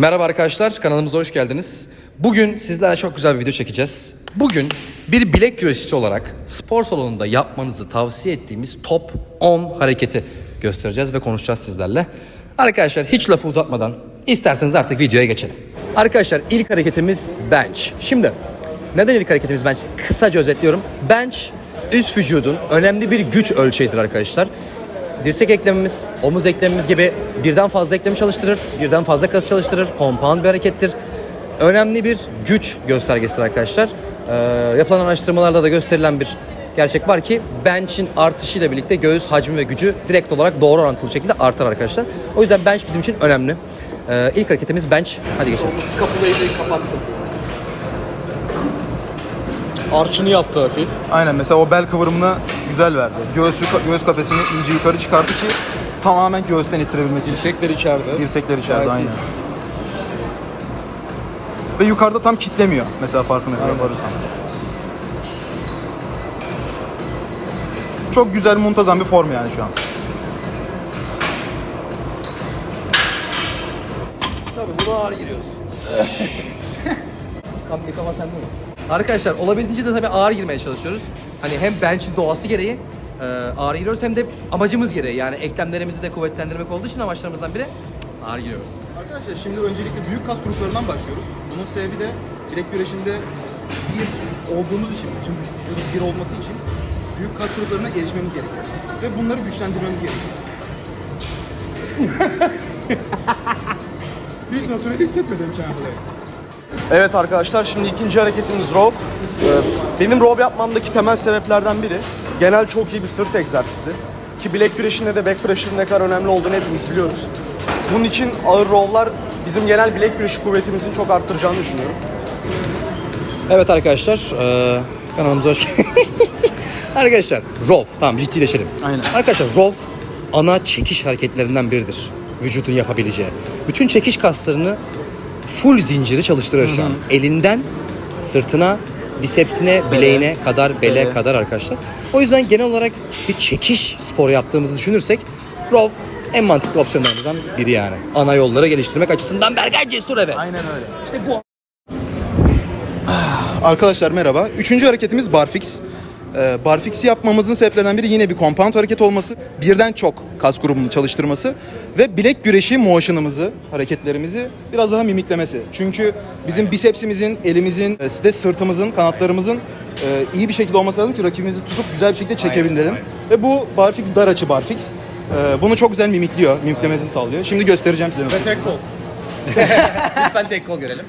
Merhaba arkadaşlar, kanalımıza hoş geldiniz. Bugün sizlerle çok güzel bir video çekeceğiz. Bugün bir bilek güreşçisi olarak spor salonunda yapmanızı tavsiye ettiğimiz top 10 hareketi göstereceğiz ve konuşacağız sizlerle. Arkadaşlar hiç lafı uzatmadan isterseniz artık videoya geçelim. Arkadaşlar ilk hareketimiz bench. Şimdi neden ilk hareketimiz bench? Kısaca özetliyorum. Bench üst vücudun önemli bir güç ölçeğidir arkadaşlar. Dirsek eklemimiz, omuz eklemimiz gibi birden fazla eklemi çalıştırır, birden fazla kas çalıştırır, compound bir harekettir. Önemli bir güç göstergesidir arkadaşlar. Ee, yapılan araştırmalarda da gösterilen bir gerçek var ki bench'in artışıyla birlikte göğüs hacmi ve gücü direkt olarak doğru orantılı şekilde artar arkadaşlar. O yüzden bench bizim için önemli. Ee, ilk hareketimiz bench. Hadi geçelim. Kapulayı kapattım. Arçını yaptı hafif. Aynen mesela o bel kıvrımını güzel verdi. Göğüs, yuka- göğüs kafesini iyice yukarı çıkarttı ki tamamen göğüsten ittirebilmesi için. Dirsekler içeride. Dirsekler içeride Gayet iyi. aynen. Ve yukarıda tam kitlemiyor mesela farkına varırsan. Çok güzel muntazam bir form yani şu an. Tabii buna ağır giriyoruz. Tam mikrofon sende mi? Arkadaşlar olabildiğince de tabii ağır girmeye çalışıyoruz. Hani hem bench'in doğası gereği e, ağır giriyoruz hem de amacımız gereği yani eklemlerimizi de kuvvetlendirmek olduğu için amaçlarımızdan biri ağır giriyoruz. Arkadaşlar şimdi öncelikle büyük kas gruplarından başlıyoruz. Bunun sebebi de bilek güreşinde bir olduğumuz için, bütün vücudun bir olması için büyük kas gruplarına erişmemiz gerekiyor. Ve bunları güçlendirmemiz gerekiyor. Hiç natürel hissetmedim kendimi. Evet arkadaşlar şimdi ikinci hareketimiz row. Ee, Benim row yapmamdaki temel sebeplerden biri genel çok iyi bir sırt egzersizi. Ki bilek güreşinde de back pressure'ın ne kadar önemli olduğunu hepimiz biliyoruz. Bunun için ağır row'lar bizim genel bilek güreşi kuvvetimizin çok arttıracağını düşünüyorum. Evet arkadaşlar e, kanalımıza hoş Arkadaşlar row tamam ciddileşelim. Aynen. Arkadaşlar row ana çekiş hareketlerinden biridir. Vücudun yapabileceği. Bütün çekiş kaslarını full zinciri çalıştırıyor şu an. Elinden sırtına, bisepsine, bileğine kadar, bele Bele. kadar arkadaşlar. O yüzden genel olarak bir çekiş sporu yaptığımızı düşünürsek row en mantıklı opsiyonlarımızdan biri yani. Ana yolları geliştirmek açısından Berkay Cesur evet. Aynen öyle. İşte bu Arkadaşlar merhaba. Üçüncü hareketimiz barfix. Ee, barfix'i yapmamızın sebeplerinden biri yine bir compound hareket olması, birden çok kas grubunu çalıştırması ve bilek güreşi motion'ımızı, hareketlerimizi biraz daha mimiklemesi. Çünkü bizim bisepsimizin, elimizin e, ve sırtımızın, kanatlarımızın e, iyi bir şekilde olması lazım ki rakibimizi tutup güzel bir şekilde çekebilelim. Ve bu barfix dar açı barfix. Ee, bunu çok güzel mimikliyor, mimiklemesini sağlıyor. Şimdi göstereceğim size. Ve tek kol. Lütfen tek kol görelim.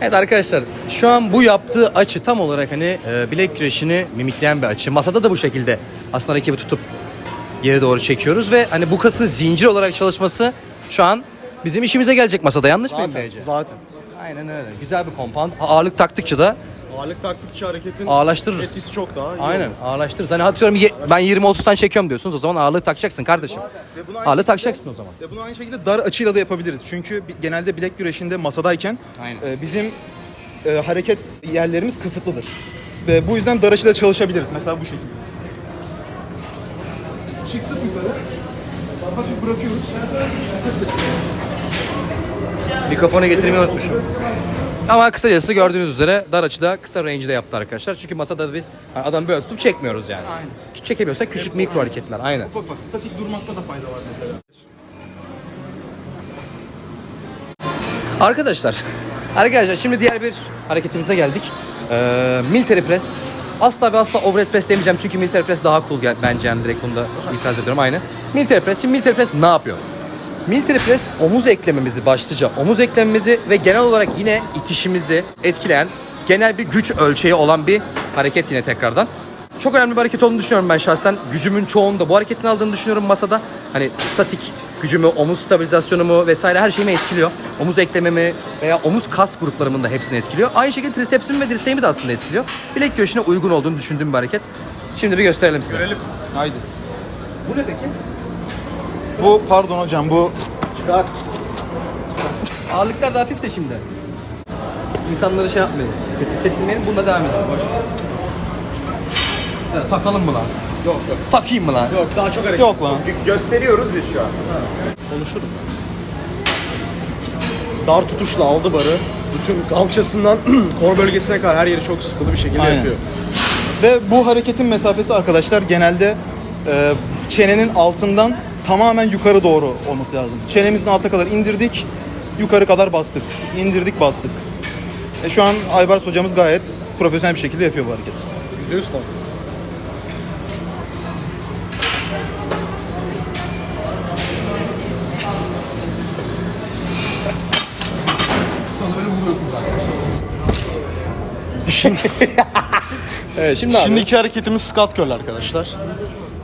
Evet arkadaşlar şu an bu yaptığı açı tam olarak hani e, bilek güreşini mimikleyen bir açı. Masada da bu şekilde aslında rakibi tutup geri doğru çekiyoruz ve hani bu kasın zincir olarak çalışması şu an bizim işimize gelecek masada yanlış mıyım Zaten, zaten. Aynen öyle. Güzel bir compound. Ağırlık taktıkça da Ağırlık taktıkça hareketin ağırlaştırırız. etkisi çok daha iyi Aynen olur. ben 20-30 tane çekiyorum diyorsunuz o zaman ağırlığı takacaksın kardeşim. Ve bunu aynı Ağırlığı şekilde- takacaksın o zaman. Ve bunu aynı şekilde dar açıyla da yapabiliriz. Çünkü bi- genelde bilek güreşinde masadayken Aynen. e, bizim e, hareket yerlerimiz kısıtlıdır. Ve bu yüzden dar açıyla çalışabiliriz. Mesela bu şekilde. Çıktık yukarı. Hafif bırakıyoruz. Sık sık. Mikrofonu getirmeyi unutmuşum. Ama kısacası gördüğünüz üzere dar açıda kısa range'de yaptı arkadaşlar. Çünkü masada biz adam böyle tutup çekmiyoruz yani. Aynen. Çekemiyorsak küçük mikro hareketler aynen. Ufak ufak statik durmakta da fayda var mesela. Arkadaşlar, arkadaşlar şimdi diğer bir hareketimize geldik. Ee, military press. Asla ve asla overhead press demeyeceğim çünkü military press daha cool gel- bence yani direkt bunda itiraz ediyorum aynı. Military press, şimdi military press ne yapıyor? Military press omuz eklememizi başlıca omuz eklemimizi ve genel olarak yine itişimizi etkileyen genel bir güç ölçeği olan bir hareket yine tekrardan. Çok önemli bir hareket olduğunu düşünüyorum ben şahsen. Gücümün çoğunu da bu hareketin aldığını düşünüyorum masada. Hani statik gücümü, omuz stabilizasyonumu vesaire her şeyimi etkiliyor. Omuz eklememi veya omuz kas gruplarımın da hepsini etkiliyor. Aynı şekilde trisepsimi ve dirseğimi de aslında etkiliyor. Bilek göğsüne uygun olduğunu düşündüğüm bir hareket. Şimdi bir gösterelim size. Haydi. Bu ne peki? Bu pardon hocam bu Ağırlıklar da hafif de şimdi. İnsanları şey yapmayın. Kötü hissettirmeyelim. Bununla devam edelim. Boş. Ya, takalım mı lan? Yok yok. Takayım mı lan? Yok daha çok hareket. yok lan. Gösteriyoruz ya şu an. Konuşurum. dar tutuşla aldı barı. Bütün kalçasından kor bölgesine kadar her yeri çok sıkılı bir şekilde Aynen. yapıyor. Ve bu hareketin mesafesi arkadaşlar genelde e, çenenin altından tamamen yukarı doğru olması lazım. Çenemizin altına kadar indirdik, yukarı kadar bastık. İndirdik, bastık. E, şu an Aybars hocamız gayet profesyonel bir şekilde yapıyor bu hareketi. %100 falan. Evet şimdi abi. Şimdiki hareketimiz Scott Curl arkadaşlar.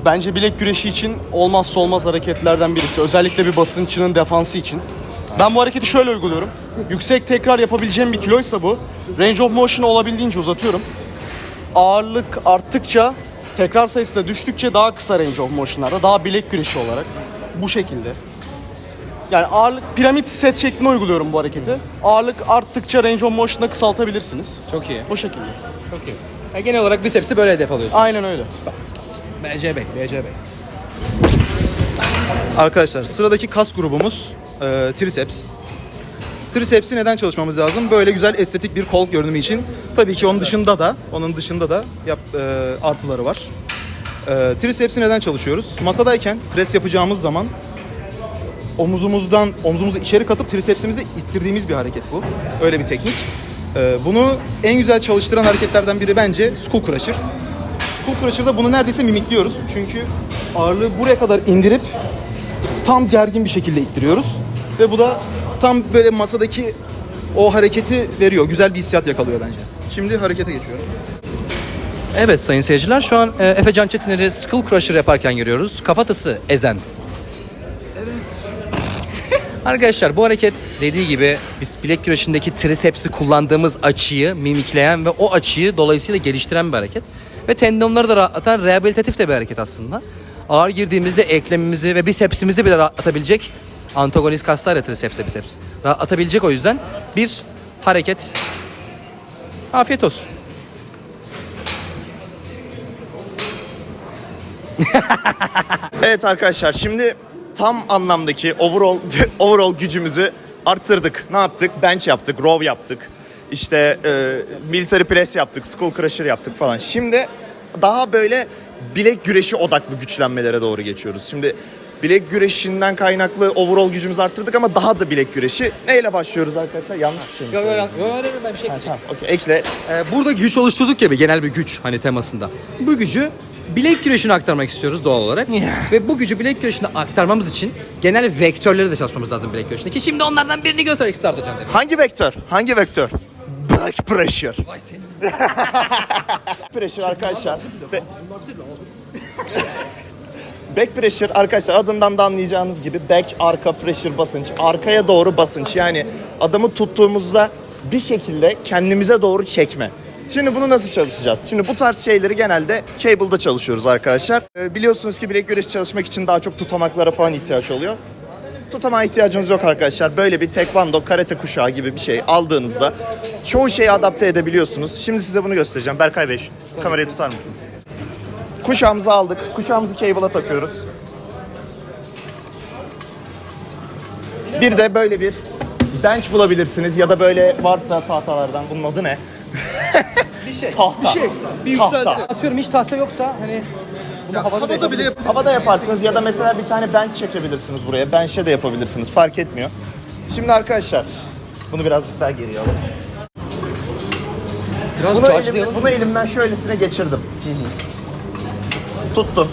Bence bilek güreşi için olmazsa olmaz hareketlerden birisi. Özellikle bir basınçının defansı için. Ben bu hareketi şöyle uyguluyorum. Yüksek tekrar yapabileceğim bir kiloysa bu. Range of motion'ı olabildiğince uzatıyorum. Ağırlık arttıkça, tekrar sayısı da düştükçe daha kısa range of motion'larda, daha bilek güreşi olarak. Bu şekilde. Yani ağırlık, piramit set şeklinde uyguluyorum bu hareketi. Ağırlık arttıkça range of motion'ı kısaltabilirsiniz. Çok iyi. Bu şekilde. Çok iyi. Ya genel olarak bisepsi böyle hedef alıyorsun. Aynen öyle. BC Bey, BC Bey. Arkadaşlar sıradaki kas grubumuz e, triceps. Triceps'i neden çalışmamız lazım? Böyle güzel estetik bir kol görünümü için. Tabii ki onun dışında da, onun dışında da yap, e, artıları var. E, triceps'i neden çalışıyoruz? Masadayken pres yapacağımız zaman omuzumuzdan omzumuzu içeri katıp tricepsimizi ittirdiğimiz bir hareket bu. Öyle bir teknik. E, bunu en güzel çalıştıran hareketlerden biri bence skull crusher. Skull crusher'da bunu neredeyse mimikliyoruz. Çünkü ağırlığı buraya kadar indirip tam gergin bir şekilde ittiriyoruz. Ve bu da tam böyle masadaki o hareketi veriyor. Güzel bir hissiyat yakalıyor bence. Şimdi harekete geçiyorum. Evet sayın seyirciler şu an e, Efe Can Çetinler'i Skull Crusher yaparken görüyoruz. Kafatası ezen. Evet. Arkadaşlar bu hareket dediği gibi biz bilek güreşindeki tricepsi kullandığımız açıyı mimikleyen ve o açıyı dolayısıyla geliştiren bir hareket. Ve tendonları da rahatlatan rehabilitatif de bir hareket aslında. Ağır girdiğimizde eklemimizi ve bisepsimizi bile rahatlatabilecek antagonist kaslar ya triceps de biceps. Rahatlatabilecek o yüzden bir hareket. Afiyet olsun. Evet arkadaşlar şimdi tam anlamdaki overall overall gücümüzü arttırdık. Ne yaptık? Bench yaptık, row yaptık. İşte e, military press yaptık, skull crusher yaptık falan. Şimdi daha böyle bilek güreşi odaklı güçlenmelere doğru geçiyoruz. Şimdi bilek güreşinden kaynaklı overall gücümüzü arttırdık ama daha da bilek güreşi. Neyle başlıyoruz arkadaşlar? Yanlış bir şey mi söyledim? ben bir şey Tamam, okey. Ekle. Ee, burada güç oluşturduk ya bir genel bir güç hani temasında. Bu gücü bilek güreşine aktarmak istiyoruz doğal olarak. Ve bu gücü bilek güreşine aktarmamız için genel vektörleri de çalışmamız lazım bilek güreşinde. Ki şimdi onlardan birini Can Demir. Hangi vektör? Hangi vektör? Back pressure. Vay senin. pressure arkadaşlar. Ve- Back pressure arkadaşlar adından da anlayacağınız gibi back arka pressure basınç. Arkaya doğru basınç. Yani adamı tuttuğumuzda bir şekilde kendimize doğru çekme. Şimdi bunu nasıl çalışacağız? Şimdi bu tarz şeyleri genelde cable'da çalışıyoruz arkadaşlar. Ee, biliyorsunuz ki bilek güreşi çalışmak için daha çok tutamaklara falan ihtiyaç oluyor. Tutamağa ihtiyacınız yok arkadaşlar. Böyle bir tekvando, karate kuşağı gibi bir şey aldığınızda çoğu şeyi adapte edebiliyorsunuz. Şimdi size bunu göstereceğim. Berkay Bey, kamerayı tutar mısınız? Kuşağımızı aldık. Kuşağımızı cable'a takıyoruz. Bir de böyle bir bench bulabilirsiniz ya da böyle varsa tahtalardan. Bunun adı ne? Bir şey. Tahta. Bir şey. Bir Tahta. Atıyorum hiç tahta yoksa hani bunu havada, da bile yapabiliriz. Havada yaparsınız ya da mesela bir tane bench çekebilirsiniz buraya. Bench'e de yapabilirsiniz. Fark etmiyor. Şimdi arkadaşlar bunu birazcık daha geriye alalım. Biraz Bunu, elim, bunu elimden şöylesine geçirdim. Tuttum.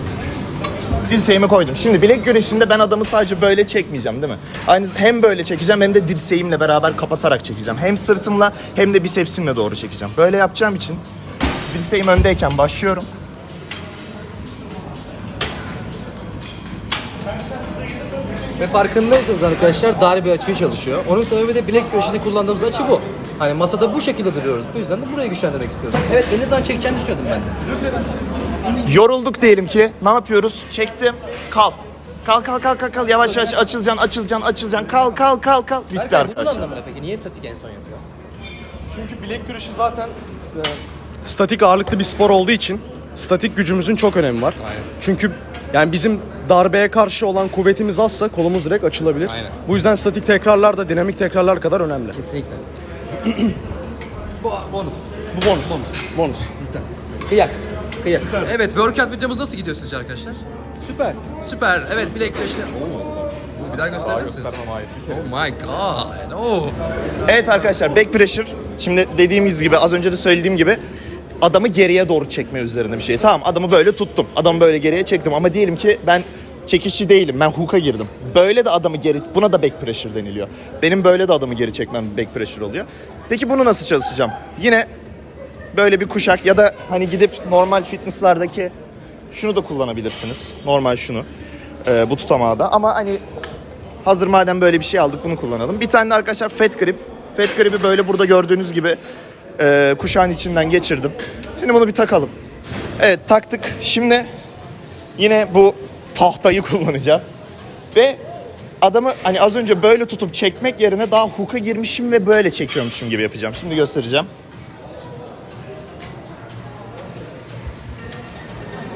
Dirseğimi koydum. Şimdi bilek güreşinde ben adamı sadece böyle çekmeyeceğim değil mi? Aynı hem böyle çekeceğim hem de dirseğimle beraber kapatarak çekeceğim. Hem sırtımla hem de bisepsimle doğru çekeceğim. Böyle yapacağım için dirseğim öndeyken başlıyorum. Ve farkındaysanız arkadaşlar dar bir açıyı çalışıyor. Onun sebebi de bilek güreşinde kullandığımız açı bu. Hani masada bu şekilde duruyoruz. Bu yüzden de burayı güçlendirmek istiyoruz. Evet elini zaman çekeceğini düşünüyordum ben de. Yorulduk diyelim ki. Ne yapıyoruz? Çektim. Kal. Kal kal kal kal kal. Yavaş yavaş açılacaksın, açılacaksın, açılacaksın. Kal kal kal kal. Bitti Berkay bunun arkadaşlar. anlamına peki niye statik en son yapıyor? Çünkü bilek güreşi zaten e, statik ağırlıklı bir spor olduğu için statik gücümüzün çok önemi var. Çünkü Yani bizim darbeye karşı olan kuvvetimiz azsa kolumuz direkt açılabilir. Aynen. Bu yüzden statik tekrarlar da dinamik tekrarlar kadar önemli. Kesinlikle. Bu bonus. Bu bonus. Bonus. Bizden. Kıyak. Kıyak. Evet workout videomuz nasıl gidiyor sizce arkadaşlar? Süper. Süper. Evet bilek güreşi. Bir daha gösterebilir misiniz? Oh my god. Oh. Evet arkadaşlar back pressure şimdi dediğimiz gibi az önce de söylediğim gibi adamı geriye doğru çekme üzerine bir şey. Tamam adamı böyle tuttum. Adamı böyle geriye çektim ama diyelim ki ben çekişçi değilim. Ben hook'a girdim. Böyle de adamı geri buna da back pressure deniliyor. Benim böyle de adamı geri çekmem back pressure oluyor. Peki bunu nasıl çalışacağım? Yine böyle bir kuşak ya da hani gidip normal fitnesslardaki şunu da kullanabilirsiniz. Normal şunu. Ee, bu tutamağı da ama hani Hazır madem böyle bir şey aldık bunu kullanalım. Bir tane de arkadaşlar fat grip. Fat grip'i böyle burada gördüğünüz gibi e, kuşağın içinden geçirdim. Şimdi bunu bir takalım. Evet taktık. Şimdi yine bu tahtayı kullanacağız. Ve adamı hani az önce böyle tutup çekmek yerine daha hook'a girmişim ve böyle çekiyormuşum gibi yapacağım. Şimdi göstereceğim.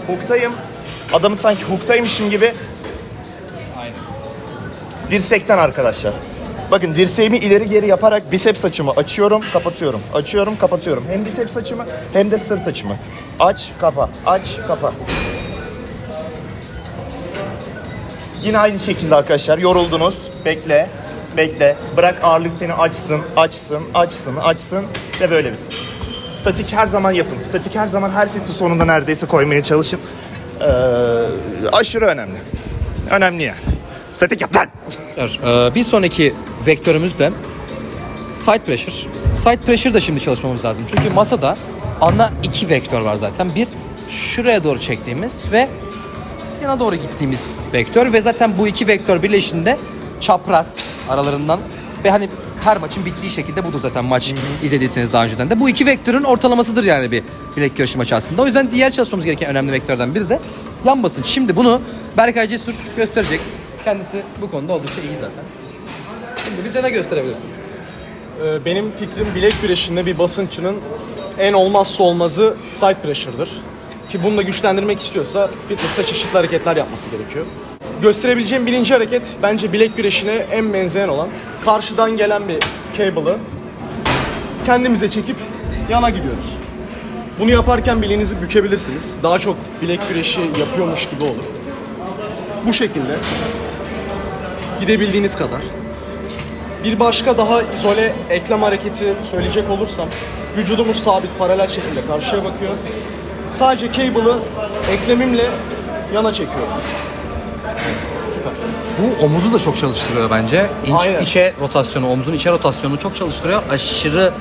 Hook'tayım. Adamı sanki hook'taymışım gibi Dirsekten arkadaşlar. Bakın dirseğimi ileri geri yaparak biceps açımı açıyorum, kapatıyorum. Açıyorum, kapatıyorum. Hem biceps açımı hem de sırt açımı. Aç, kapa, aç, kapa. Yine aynı şekilde arkadaşlar yoruldunuz. Bekle, bekle. Bırak ağırlık seni açsın, açsın, açsın, açsın ve böyle bitir. Statik her zaman yapın. Statik her zaman her seti sonunda neredeyse koymaya çalışın. Ee, aşırı önemli. Önemli yani. Statik yap lan. Ee, bir sonraki vektörümüz de side pressure. Side pressure da şimdi çalışmamız lazım. Çünkü masada ana iki vektör var zaten. Bir şuraya doğru çektiğimiz ve yana doğru gittiğimiz vektör ve zaten bu iki vektör birleşinde çapraz aralarından ve hani her maçın bittiği şekilde budur zaten maç izlediyseniz daha önceden de. Bu iki vektörün ortalamasıdır yani bir bilek güreşi maçı aslında. O yüzden diğer çalışmamız gereken önemli vektörden biri de yan basınç. Şimdi bunu Berkay Cesur gösterecek. Kendisi bu konuda oldukça iyi zaten. Şimdi bize ne gösterebilirsin? Ee, Benim fikrim bilek güreşinde bir basınçının en olmazsa olmazı side pressure'dır. Ki bunu da güçlendirmek istiyorsa fitness'te çeşitli hareketler yapması gerekiyor. Gösterebileceğim birinci hareket bence bilek güreşine en benzeyen olan karşıdan gelen bir cable'ı kendimize çekip yana gidiyoruz. Bunu yaparken bileğinizi bükebilirsiniz. Daha çok bilek güreşi yapıyormuş gibi olur. Bu şekilde gidebildiğiniz kadar. Bir başka daha izole eklem hareketi söyleyecek olursam vücudumuz sabit paralel şekilde karşıya bakıyor. Sadece cable'ı eklemimle yana çekiyorum. Süper. Bu omuzu da çok çalıştırıyor bence. İç, Aynen. içe rotasyonu, omuzun içe rotasyonunu çok çalıştırıyor. Aşırı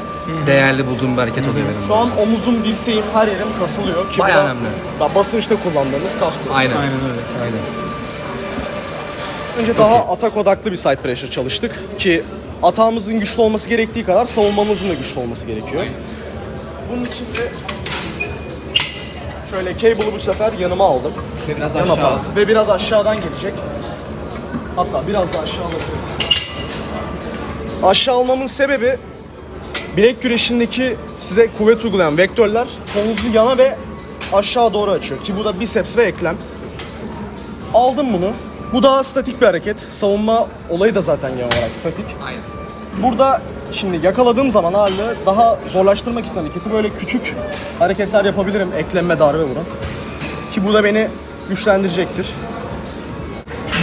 değerli bulduğum bir hareket oluyor benim. Şu an omuzum, dirseğim, her yerim kasılıyor. Ki Bayağı önemli. da basınçta kullandığımız kas grubu. Aynen. Aynen öyle. Aynen. Önce daha atak odaklı bir side pressure çalıştık ki atağımızın güçlü olması gerektiği kadar savunmamızın da güçlü olması gerekiyor. Bunun için de şöyle cable'ı bu sefer yanıma aldım. Ve biraz aşağı. aparatı. Ve biraz aşağıdan gelecek. Hatta biraz da aşağı alabiliriz. Aşağı almamın sebebi bilek güreşindeki size kuvvet uygulayan vektörler kolunuzu yana ve aşağı doğru açıyor. Ki bu da biceps ve eklem. Aldım bunu. Bu daha statik bir hareket. Savunma olayı da zaten genel olarak statik. Aynen. Burada şimdi yakaladığım zaman ağırlığı daha zorlaştırmak için hareketi böyle küçük hareketler yapabilirim eklenme darbe vuran. Ki bu da beni güçlendirecektir.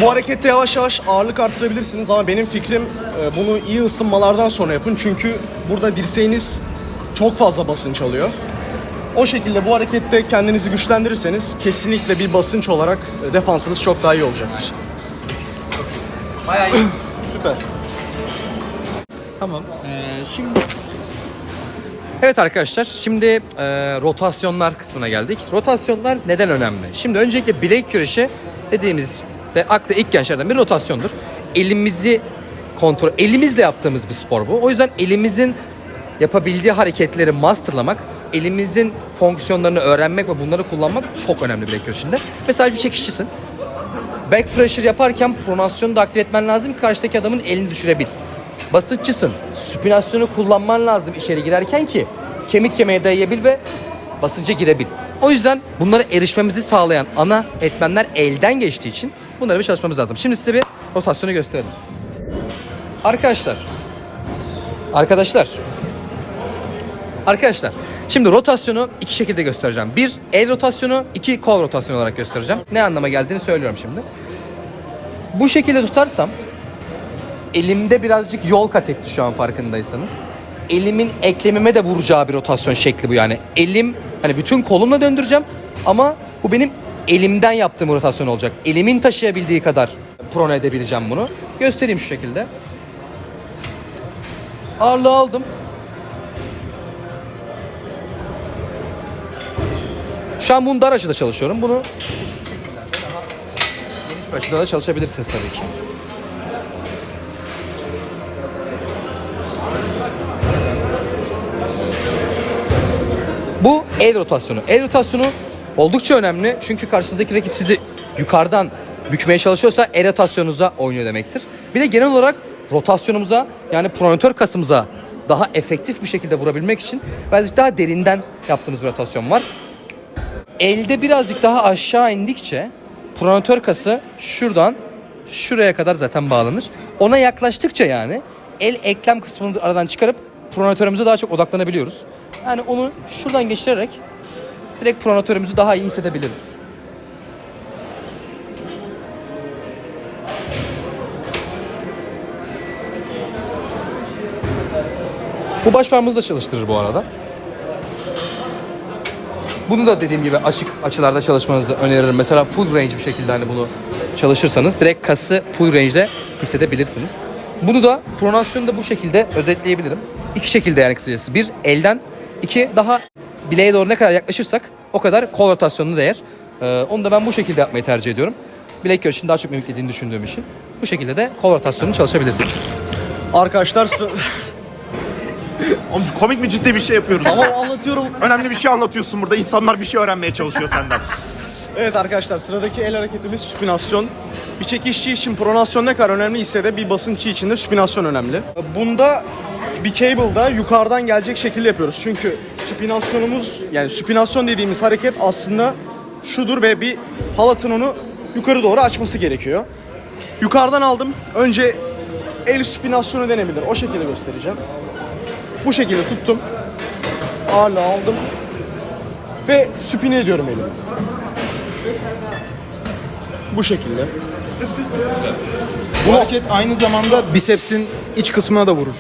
Bu harekette yavaş yavaş ağırlık artırabilirsiniz ama benim fikrim e, bunu iyi ısınmalardan sonra yapın. Çünkü burada dirseğiniz çok fazla basınç alıyor. O şekilde bu harekette kendinizi güçlendirirseniz kesinlikle bir basınç olarak e, defansınız çok daha iyi olacaktır. Bayağı iyi. Süper. Tamam. Ee, şimdi Evet arkadaşlar şimdi e, rotasyonlar kısmına geldik. Rotasyonlar neden önemli? Şimdi öncelikle bilek güreşi dediğimiz de akla ilk gelen şeylerden bir rotasyondur. Elimizi kontrol, elimizle yaptığımız bir spor bu. O yüzden elimizin yapabildiği hareketleri masterlamak, elimizin fonksiyonlarını öğrenmek ve bunları kullanmak çok önemli bilek güreşinde. Mesela bir çekişçisin. Back pressure yaparken pronasyonu da aktif etmen lazım ki karşıdaki adamın elini düşürebil. Basınççısın. Süpinasyonu kullanman lazım içeri girerken ki kemik kemiğe dayayabil ve basınca girebil. O yüzden bunlara erişmemizi sağlayan ana etmenler elden geçtiği için bunları bir çalışmamız lazım. Şimdi size bir rotasyonu gösterelim. Arkadaşlar. Arkadaşlar. Arkadaşlar. Şimdi rotasyonu iki şekilde göstereceğim. Bir el rotasyonu, iki kol rotasyonu olarak göstereceğim. Ne anlama geldiğini söylüyorum şimdi. Bu şekilde tutarsam elimde birazcık yol kat etti şu an farkındaysanız. Elimin eklemime de vuracağı bir rotasyon şekli bu yani. Elim hani bütün kolumla döndüreceğim ama bu benim elimden yaptığım rotasyon olacak. Elimin taşıyabildiği kadar prone edebileceğim bunu. Göstereyim şu şekilde. Ağırlığı aldım. Şu an bunu dar açıda çalışıyorum. Bunu geniş açıda da çalışabilirsiniz tabii ki. Bu el rotasyonu. El rotasyonu oldukça önemli çünkü karşınızdaki rakip sizi yukarıdan bükmeye çalışıyorsa el rotasyonunuza oynuyor demektir. Bir de genel olarak rotasyonumuza yani pronatör kasımıza daha efektif bir şekilde vurabilmek için birazcık daha derinden yaptığımız bir rotasyon var. Elde birazcık daha aşağı indikçe pronatör kası şuradan şuraya kadar zaten bağlanır. Ona yaklaştıkça yani el eklem kısmını aradan çıkarıp pronatörümüze daha çok odaklanabiliyoruz. Yani onu şuradan geçirerek direkt pronatörümüzü daha iyi hissedebiliriz. Bu baş parmağımızı da çalıştırır bu arada. Bunu da dediğim gibi açık açılarda çalışmanızı öneririm. Mesela full range bir şekilde hani bunu çalışırsanız direkt kası full range'de hissedebilirsiniz. Bunu da pronasyonu da bu şekilde özetleyebilirim. İki şekilde yani kısacası. Bir elden, iki daha bileğe doğru ne kadar yaklaşırsak o kadar kol rotasyonunu değer. Ee, onu da ben bu şekilde yapmayı tercih ediyorum. Bilek görüşünü daha çok mimiklediğini düşündüğüm için. Bu şekilde de kol rotasyonunu çalışabilirsiniz. Arkadaşlar. Oğlum komik mi ciddi bir şey yapıyoruz? Ama anlatıyorum. Önemli bir şey anlatıyorsun burada. İnsanlar bir şey öğrenmeye çalışıyor senden. Evet arkadaşlar sıradaki el hareketimiz süpinasyon. Bir çekişçi için pronasyon ne kadar önemli ise de bir basınççı için de süpinasyon önemli. Bunda bir cable'da yukarıdan gelecek şekilde yapıyoruz. Çünkü süpinasyonumuz yani süpinasyon dediğimiz hareket aslında şudur ve bir halatın onu yukarı doğru açması gerekiyor. Yukarıdan aldım. Önce el süpinasyonu denebilir. O şekilde göstereceğim. Bu şekilde tuttum. Ağırlığı aldım. Ve süpine ediyorum elimi. Bu şekilde. Bu hareket aynı zamanda bisepsin iç kısmına da vurur.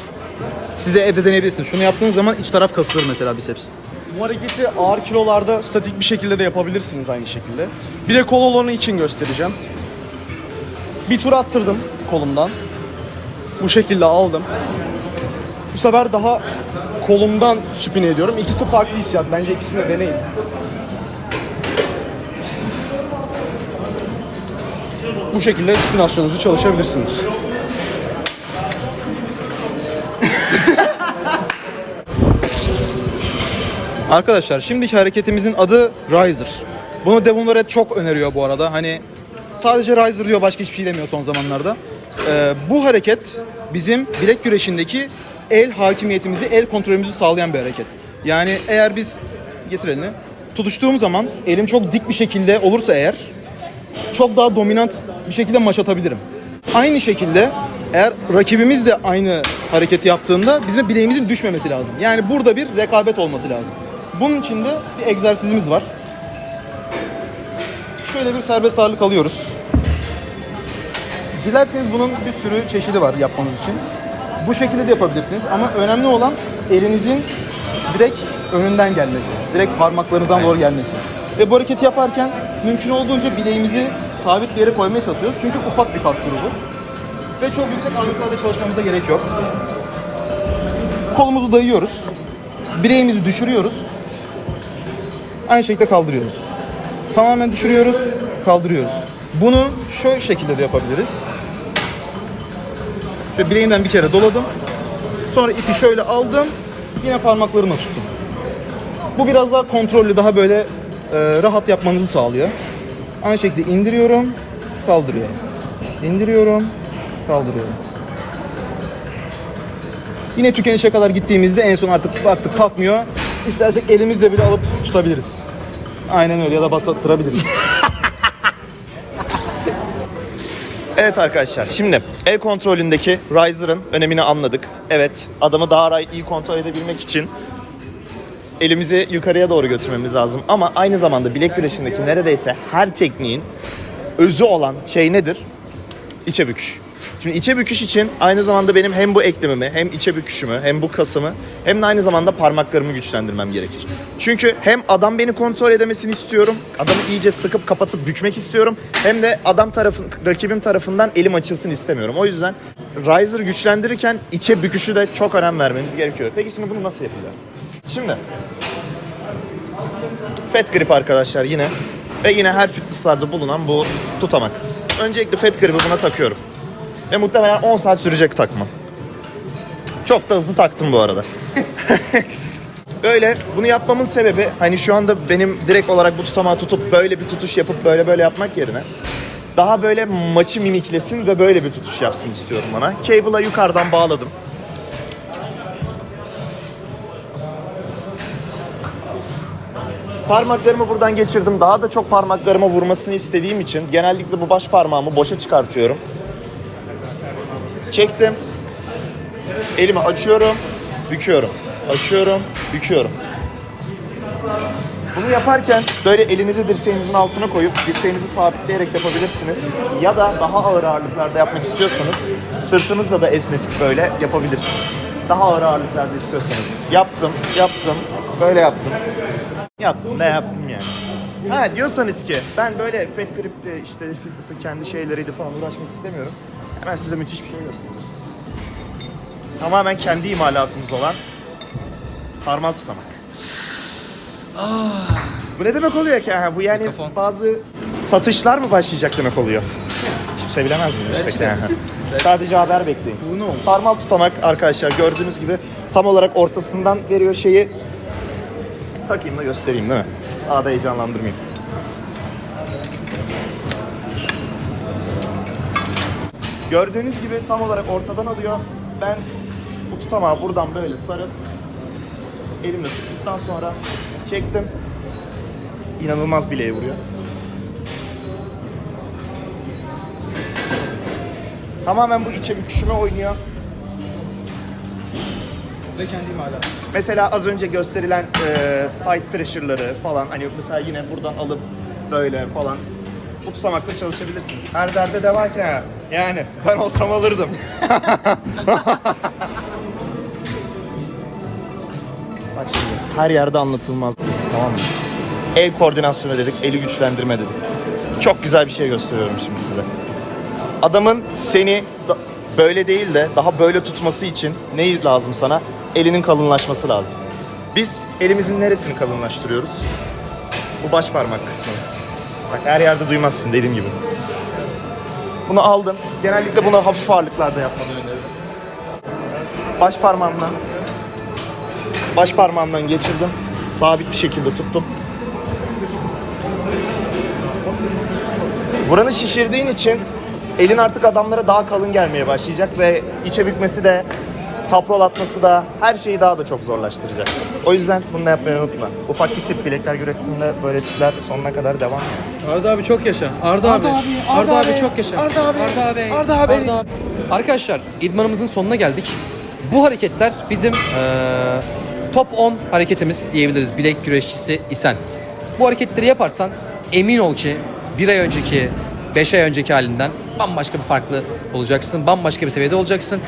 Siz de evde deneyebilirsiniz. Şunu yaptığınız zaman iç taraf kasılır mesela bisepsin. Bu hareketi ağır kilolarda statik bir şekilde de yapabilirsiniz aynı şekilde. Bir de kol olanı için göstereceğim. Bir tur attırdım kolumdan. Bu şekilde aldım. Bu sefer daha kolumdan süpine ediyorum. İkisi farklı hissiyat. Bence ikisini de deneyin. Bu şekilde süpinasyonunuzu çalışabilirsiniz. Arkadaşlar şimdiki hareketimizin adı Riser. Bunu Devon Loret çok öneriyor bu arada. Hani sadece Riser diyor başka hiçbir şey demiyor son zamanlarda. Ee, bu hareket bizim bilek güreşindeki el hakimiyetimizi, el kontrolümüzü sağlayan bir hareket. Yani eğer biz getir elini tutuştuğum zaman elim çok dik bir şekilde olursa eğer çok daha dominant bir şekilde maç atabilirim. Aynı şekilde eğer rakibimiz de aynı hareketi yaptığında bizim bileğimizin düşmemesi lazım. Yani burada bir rekabet olması lazım. Bunun için de bir egzersizimiz var. Şöyle bir serbest ağırlık alıyoruz. Dilerseniz bunun bir sürü çeşidi var yapmanız için. Bu şekilde de yapabilirsiniz ama önemli olan elinizin direkt önünden gelmesi. Direkt parmaklarınızdan doğru gelmesi. Ve bu hareketi yaparken mümkün olduğunca bileğimizi sabit bir yere koymaya çalışıyoruz. Çünkü ufak bir kas grubu. Ve çok yüksek ağırlıklarla çalışmamıza gerek yok. Kolumuzu dayıyoruz. Bileğimizi düşürüyoruz. Aynı şekilde kaldırıyoruz. Tamamen düşürüyoruz, kaldırıyoruz. Bunu şu şekilde de yapabiliriz. Şöyle bileğimden bir kere doladım. Sonra ipi şöyle aldım. Yine parmaklarımla tuttum. Bu biraz daha kontrollü, daha böyle e, rahat yapmanızı sağlıyor. Aynı şekilde indiriyorum, kaldırıyorum. İndiriyorum, kaldırıyorum. Yine tükenişe kadar gittiğimizde en son artık baktık kalkmıyor. İstersek elimizle bile alıp tutabiliriz. Aynen öyle ya da basattırabiliriz. Evet arkadaşlar şimdi el kontrolündeki riser'ın önemini anladık. Evet adamı daha iyi kontrol edebilmek için elimizi yukarıya doğru götürmemiz lazım. Ama aynı zamanda bilek güreşindeki neredeyse her tekniğin özü olan şey nedir? İçe büküş. Şimdi içe büküş için aynı zamanda benim hem bu eklemimi hem içe büküşümü hem bu kasımı hem de aynı zamanda parmaklarımı güçlendirmem gerekir. Çünkü hem adam beni kontrol edemesini istiyorum. Adamı iyice sıkıp kapatıp bükmek istiyorum. Hem de adam tarafın rakibim tarafından elim açılsın istemiyorum. O yüzden riser güçlendirirken içe büküşü de çok önem vermemiz gerekiyor. Peki şimdi bunu nasıl yapacağız? Şimdi Fat grip arkadaşlar yine. Ve yine her fitnesslarda bulunan bu tutamak. Öncelikle fat grip'i buna takıyorum. Ve muhtemelen 10 saat sürecek takmam. Çok da hızlı taktım bu arada. Böyle bunu yapmamın sebebi hani şu anda benim direkt olarak bu tutamağı tutup böyle bir tutuş yapıp böyle böyle yapmak yerine daha böyle maçı mimiklesin ve böyle bir tutuş yapsın istiyorum bana. Cable'a yukarıdan bağladım. Parmaklarımı buradan geçirdim. Daha da çok parmaklarıma vurmasını istediğim için genellikle bu baş parmağımı boşa çıkartıyorum. Çektim. Elimi açıyorum, büküyorum. Açıyorum, büküyorum. Bunu yaparken böyle elinizi dirseğinizin altına koyup dirseğinizi sabitleyerek yapabilirsiniz. Ya da daha ağır ağırlıklarda yapmak istiyorsanız sırtınızla da esnetip böyle yapabilirsiniz. Daha ağır ağırlıklarda istiyorsanız. Yaptım, yaptım, böyle yaptım. Yaptım ne yaptım yani. Ha diyorsanız ki ben böyle fat grip'ti işte kendi şeyleriydi falan uğraşmak istemiyorum. Hemen size müthiş bir şey göstereyim. Tamamen kendi imalatımız olan sarmal tutamak. Bu ne demek oluyor ki? Ha, bu yani Mikrofon. bazı satışlar mı başlayacak demek oluyor? Kimse bilemez bunu işte. ki. Sadece haber bekleyin. Bu ne Sarmal tutamak arkadaşlar gördüğünüz gibi tam olarak ortasından veriyor şeyi. Takayım da göstereyim değil mi? Daha da heyecanlandırmayayım. Gördüğünüz gibi tam olarak ortadan alıyor. Ben bu tutamağı buradan böyle sarıp elimle tuttuktan sonra çektim. İnanılmaz bileğe vuruyor. Tamamen bu içe büküşüme oynuyor. Ve kendi imalatı. Mesela az önce gösterilen e, side pressure'ları falan hani mesela yine buradan alıp böyle falan bu tutamakla çalışabilirsiniz. Her derde de var ki ha. Yani ben olsam alırdım. Bak şimdi her yerde anlatılmaz. Tamam mı? El koordinasyonu dedik, eli güçlendirme dedik. Çok güzel bir şey gösteriyorum şimdi size. Adamın seni böyle değil de daha böyle tutması için ne lazım sana? Elinin kalınlaşması lazım. Biz elimizin neresini kalınlaştırıyoruz? Bu baş parmak kısmını. Bak her yerde duymazsın dediğim gibi. Bunu aldım. Genellikle bunu hafif ağırlıklarda yapmanı öneririm. Baş parmağımdan baş parmağımdan geçirdim. Sabit bir şekilde tuttum. Buranı şişirdiğin için elin artık adamlara daha kalın gelmeye başlayacak ve içe bükmesi de taprol atması da her şeyi daha da çok zorlaştıracak. O yüzden bunu da yapmayı unutma. Ufak bir tip bilekler güreşisinde böyle tipler sonuna kadar devam yani. Arda abi çok yaşa. Arda, abi. Arda, abi, çok yaşa. Arda abi. Arda abi. Arda abi. Arkadaşlar idmanımızın sonuna geldik. Bu hareketler bizim eee, top 10 hareketimiz diyebiliriz bilek güreşçisi isen. Bu hareketleri yaparsan emin ol ki bir ay önceki 5 ay önceki halinden bambaşka bir farklı olacaksın. Bambaşka bir seviyede olacaksın.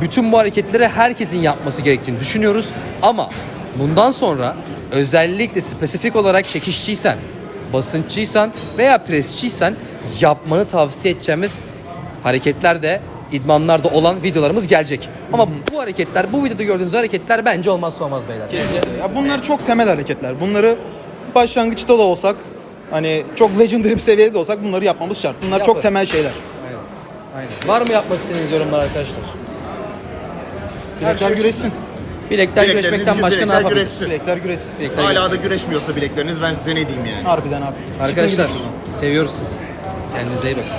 Bütün bu hareketleri herkesin yapması gerektiğini düşünüyoruz. Ama bundan sonra özellikle spesifik olarak çekişçiysen, basınççıysan veya presçiysen yapmanı tavsiye edeceğimiz hareketler de idmanlarda olan videolarımız gelecek. Ama bu hareketler, bu videoda gördüğünüz hareketler bence olmazsa olmaz beyler. Ya bunlar çok temel hareketler. Bunları başlangıçta da olsak hani çok legendary bir seviyede de olsak bunları yapmamız şart. Bunlar Yaparız. çok temel şeyler. Aynen. Var mı yapmak istediğiniz yorumlar arkadaşlar? Bilekler güreşsin. Bilekler Bilekleriniz güreşmekten başka ne bilekler yapabiliriz? güreşsin. Bilekler güreşsin. Bilekler Hala güreşsin. da güreşmiyorsa bilekleriniz ben size ne diyeyim yani. Harbiden artık. Arkadaşlar Çıkın gidin şuradan. seviyoruz sizi. Kendinize iyi bakın.